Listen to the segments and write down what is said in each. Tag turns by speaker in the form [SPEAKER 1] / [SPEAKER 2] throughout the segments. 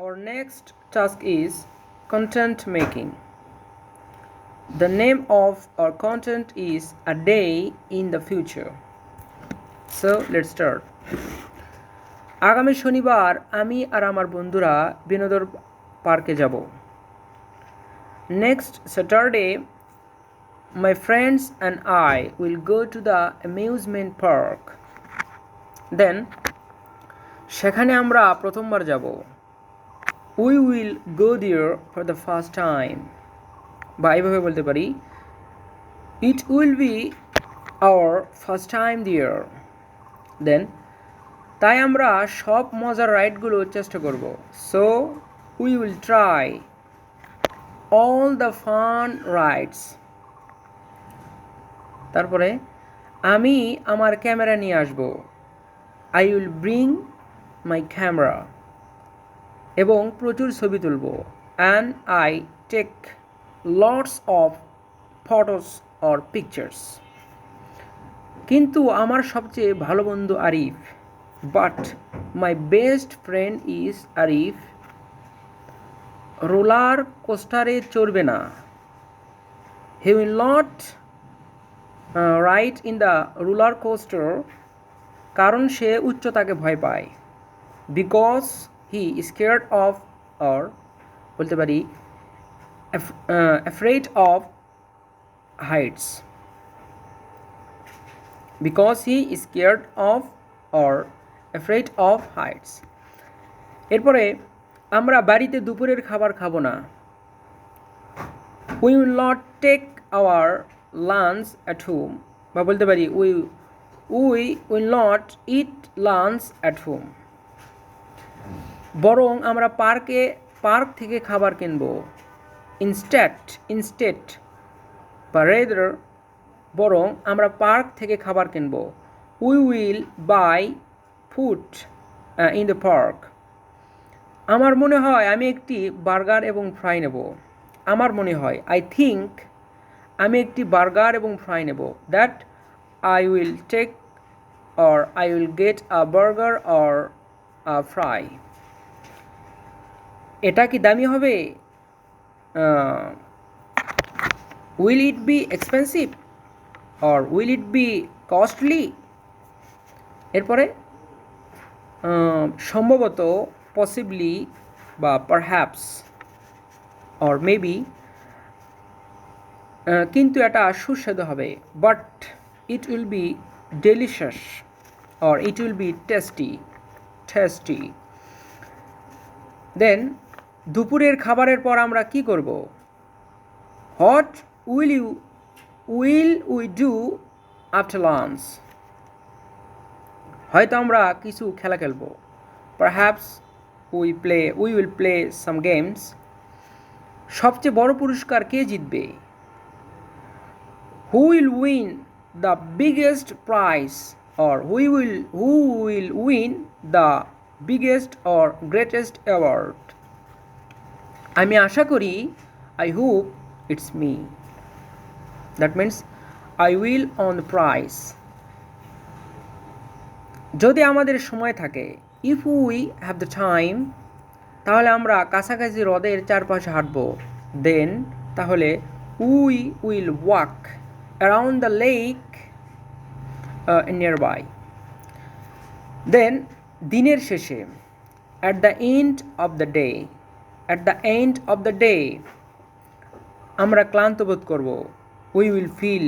[SPEAKER 1] Our next task is content making. The name of our content is A Day in the Future. So, let's start. আগামী শনিবার আমি আর আমার বন্ধুরা বিনোদন পার্কে যাব next Saturday my friends and I will go to the amusement park then সেখানে আমরা প্রথমবার যাব উই উইল গো দিয়ার ফর দ্য ফার্স্ট টাইম বা এইভাবে বলতে পারি it will be our first time there then তাই আমরা সব মজার রাইডগুলো চেষ্টা করব। So we will try all the fun rides তারপরে, আমি আমার ক্যামেরা নিয়ে আসব। I will bring my camera এবং প্রচুর ছবি তুলব। And I take lots of photos or pictures কিন্তু আমার সবচেয়ে ভালো বন্ধু Arif but my best friend is Arif, roller কোস্টারে চড়বে না। He will not ride in the roller coaster কারণ সে উচ্চতাকে ভয় পায়। Because he scared of or বলতে পারি afraid of heights because he scared of or afraid of heights এরপরে, আমরা বাড়িতে দুপুরের খাবার খাব না। We will not take our lunch at home বা বলতে পারি we we will not eat lunch at home বরং আমরা পার্কে, পার্ক থেকে খাবার কিনব। ইনস্ট্যাট ইনস্টেট বা রেদার বরং আমরা পার্ক থেকে খাবার কিনব। We will buy food in the park. আমার মনে হয় আমি একটি বার্গার এবং ফ্রাই নেব। আমার মনে হয়, আই থিঙ্ক আমি একটি বার্গার এবং ফ্রাই নেব। That I will take, or I will get a burger or a fry. এটা কি দামি হবে? Will it be expensive or will it be costly এরপরে সম্ভবত পসিবলি বা পারহ্যাপস অর মেবি কিন্তু এটা সুস্বাদু হবে but it will be delicious or it will be tasty tasty then দুপুরের খাবারের পর আমরা কি করব? What will you will we do after lunch হয়তো আমরা কিছু খেলা খেলব। Perhaps we play we will play some games সবচেয়ে বড় পুরস্কার কে জিতবে? Who will win the biggest prize or who will who will win the biggest or greatest award আমি আশা করি I hope it's me that means I will on price যদি আমাদের সময় থাকে if we have the time তাহলে আমরা কাছাকাছি হ্রদের চারপাশে হাঁটব। দেন তাহলে we will walk around the lake nearby then দিনের শেষে at the end of the day at the end of the day আমরা ক্লান্ত বোধ করব। উই উইল ফিল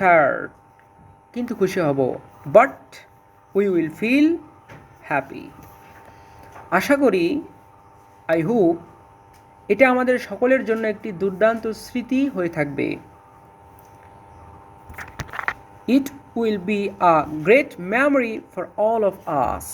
[SPEAKER 1] টায়ার্ড কিন্তু খুশি হব। But we will feel happy আশা করি আই হোপ এটা আমাদের সকলের জন্য একটি দুর্দান্ত স্মৃতি হয়ে থাকবে। It will be a great memory for all of us